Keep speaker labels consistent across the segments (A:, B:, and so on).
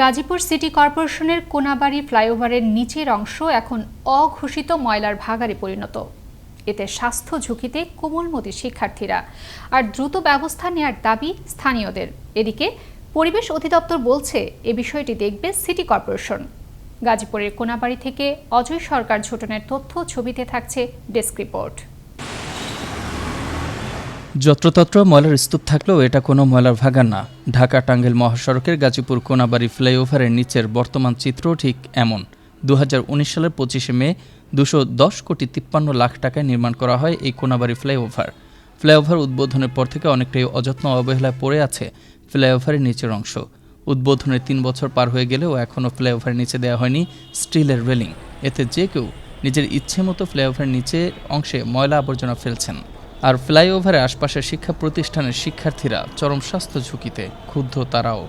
A: Gazipur city কর্পোরেশনের কোনাবাড়ি ফ্লাইওভারের নিচের অংশ এখন অঘোষিত ময়লার ভাগারে পরিণত। এতে স্বাস্থ্য ঝুঁকিতে কোমলমতি শিক্ষার্থীরা। আর দ্রুত ব্যবস্থা নেয়ার দাবি স্থানীয়দের। এদিকে পরিবেশ অধিদপ্তর বলছে, এ বিষয়টি দেখবে সিটি কর্পোরেশন। গাজীপুরের কোনাবাড়ি থেকে অজয় সরকার ঝোটনের তথ্য, ছবিতে থাকছে ডেস্ক রিপোর্ট।
B: যত্রতত্র ময়লার স্তূপ থাকলেও এটা কোনো ময়লার ভাগার না। ঢাকা টাঙ্গেল মহাসড়কের গাজীপুর কোনাবাড়ি ফ্লাইওভারের নিচের বর্তমান চিত্র ঠিক এমন। দু হাজার উনিশ সালের পঁচিশে মে দুশো দশ কোটি তিপ্পান্ন লাখ টাকায় নির্মাণ করা হয় এই কোনাবাড়ি ফ্লাইওভার। ফ্লাইওভার উদ্বোধনের পর থেকে অনেকটাই অযত্ন অবহেলায় পড়ে আছে ফ্লাইওভারের নিচের অংশ। উদ্বোধনের তিন বছর পার হয়ে গেলেও এখনও ফ্লাইওভারের নিচে দেওয়া হয়নি স্টিলের রেলিং। এতে যে কেউ নিজের ইচ্ছে মতো ফ্লাইওভারের নিচে অংশে ময়লা আবর্জনা ফেলছেন। আর ফ্লাইওভারের আশপাশের শিক্ষা প্রতিষ্ঠানের শিক্ষার্থীরা চরম স্বাস্থ্য ঝুঁকিতে ক্ষুব্ধ তারাও।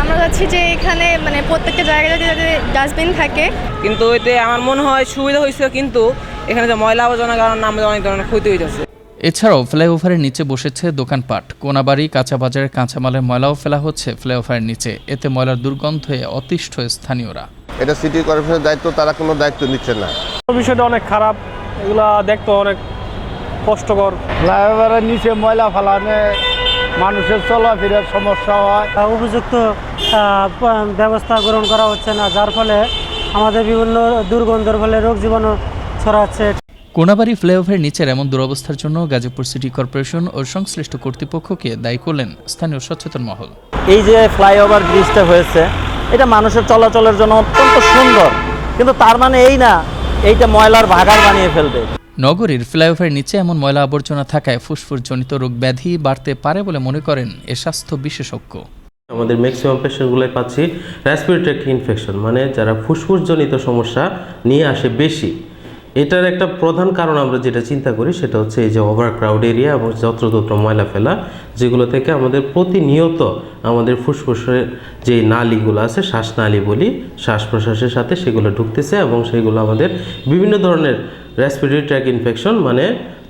C: আমরা চাচ্ছি যে এখানে মানে প্রত্যেকটা জায়গায় যাতে ডাস্টবিন থাকে।
D: কিন্তু এতে আমার মনে হয় সুবিধা হয়েছে কিন্তু এখানে যে ময়লা আবর্জনার কারণে আমাদের অনেক ধরনের ক্ষতি হইতেছে।
B: এছাড়াও ফ্লাইওভারের নিচে বসেছে দোকানপাট কোনাবাড়ি কাঁচা বাজারের কাঁচামালের ময়লাও ফেলা হচ্ছে ফ্লাইওভারের নিচে। এতে ময়লার দুর্গন্ধে অতিষ্ঠ স্থানীয়রা।
E: এটা সিটি কর্পোরেশনের দায়িত্ব তারা কোনো দায়িত্ব নিচ্ছে না।
F: বিষয়টা অনেক খারাপ। এগুলা দেখতে অনেক কষ্টকর।
G: ফ্লাইওভারের নিচে ময়লা ফেলানে মানুষের চলাফেরার সমস্যা হয়।
H: উপযুক্ত ব্যবস্থা গ্রহণ করা হচ্ছে না যার ফলে আমাদের বিভিন্ন দুর্গন্ধের ফলে রোগ জীবাণু ছড়াচ্ছে।
B: কোনাবাড়ি ফ্লাইওভারের নিচের এমন দুরবস্থার জন্য গাজীপুর সিটি কর্পোরেশন ও সংশ্লিষ্ট কর্তৃপক্ষকে দায়ী করলেন স্থানীয় সচেতন মহল।
I: এই যে ফ্লাইওভার ব্রিজটা হয়েছে এটা মানুষের চলাচলের জন্য অত্যন্ত সুন্দর কিন্তু তার মানে এই না এইটা ময়লার ভাগার বানিয়ে ফেলবে।
B: নগরীর ফ্লাইওভারের নিচে এমন ময়লা আবর্জনা থাকায় ফুসফুসজনিত রোগ ব্যাধি বাড়তে পারে বলে মনে করেন এ স্বাস্থ্য বিশেষজ্ঞ।
J: আমাদের ম্যাক্সিমাম পেশেন্টগুলোই পাচ্ছি রেসপিরেটরি ইনফেকশন মানে যারা ফুসফুসজনিত সমস্যা নিয়ে আসে বেশি এটার একটা প্রধান কারণ আমরা যেটা চিন্তা করি সেটা হচ্ছে এই যে ওভার ক্রাউড এরিয়া এবং যত্রতত্র ময়লা ফেলা, যেগুলো থেকে আমাদের প্রতিনিয়ত আমাদের ফুসফুসের যে নালীগুলো আছে, শ্বাসনালী বলি শ্বাস প্রশ্বাসের সাথে সেগুলো ঢুকতেছে এবং সেগুলো আমাদের বিভিন্ন ধরনের রেসপিরেটরি ট্র্যাক ইনফেকশন মানে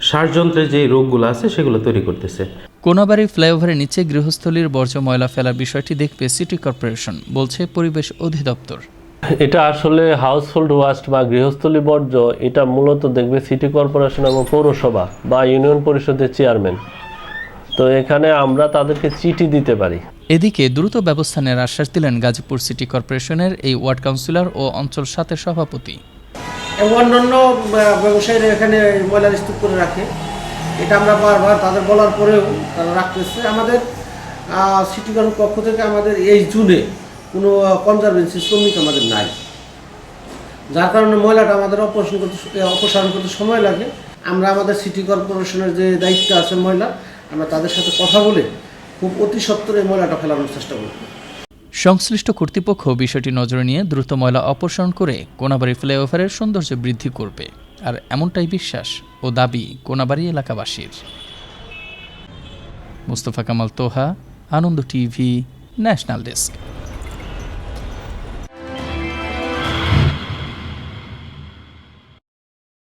J: শ্বাসযন্ত্রের যে রোগগুলো আছে সেগুলো তৈরি করতেছে।
B: কোনাবাড়ি ফ্লাইওভারের নিচে গৃহস্থলীর বর্জ্য ময়লা ফেলার বিষয়টি দেখবে সিটি কর্পোরেশন, বলছে পরিবেশ অধিদপ্তর।
F: এটা আসলে হাউসহোল্ড ওয়াস্ট বা গৃহস্থলী বর্জ্য এটা মূলত দেখবে সিটি কর্পোরেশন এবং পৌরসভা বা ইউনিয়ন পরিষদের চেয়ারম্যান তো এখানে আমরা তাদেরকে চিঠি দিতে পারি।
B: এদিকে দ্রুত ব্যবস্থা নেওয়ার আশ্বাস দিলেন গাজীপুর সিটি কর্পোরেশনের এই ওয়ার্ড কাউন্সিলর ও অঞ্চল সাতের সভাপতি।
G: এবং অন্যান্য ব্যবসায়ীরা এখানে ময়লার স্তূপ করে রাখে। এটা আমরা বারবার তাদের বলার পরেও তারা রাখতেছে। আমাদের সিটি কর্পোরেশন পক্ষ থেকে আমাদের এই জুনে কোনো কনজারভেন্সি শ্রমিক আমাদের নাই। যার কারণে ময়লাটা আমাদের অপারেশন করতে অপসারণ করতে সময় লাগে। আমরা আমাদের সিটি কর্পোরেশনের যে দায়িত্ব আছে ময়লা, আমরা তাদের সাথে কথা বলে খুব অতি সত্বর এই ময়লাটা ফেলানোর চেষ্টা করব।
B: সংশ্লিষ্ট কর্তৃপক্ষ বিষয়টি নজরে নিয়ে দ্রুত ময়লা অপসারণ করে কোনাবাড়ি ফ্লাইওভারের সৌন্দর্য বৃদ্ধি করবে। আর এমনটাই বিশ্বাস ও দাবি কোনাবাড়ি এলাকাবাসীর। Mustafa Kamal Toha, Ananda TV, national desk.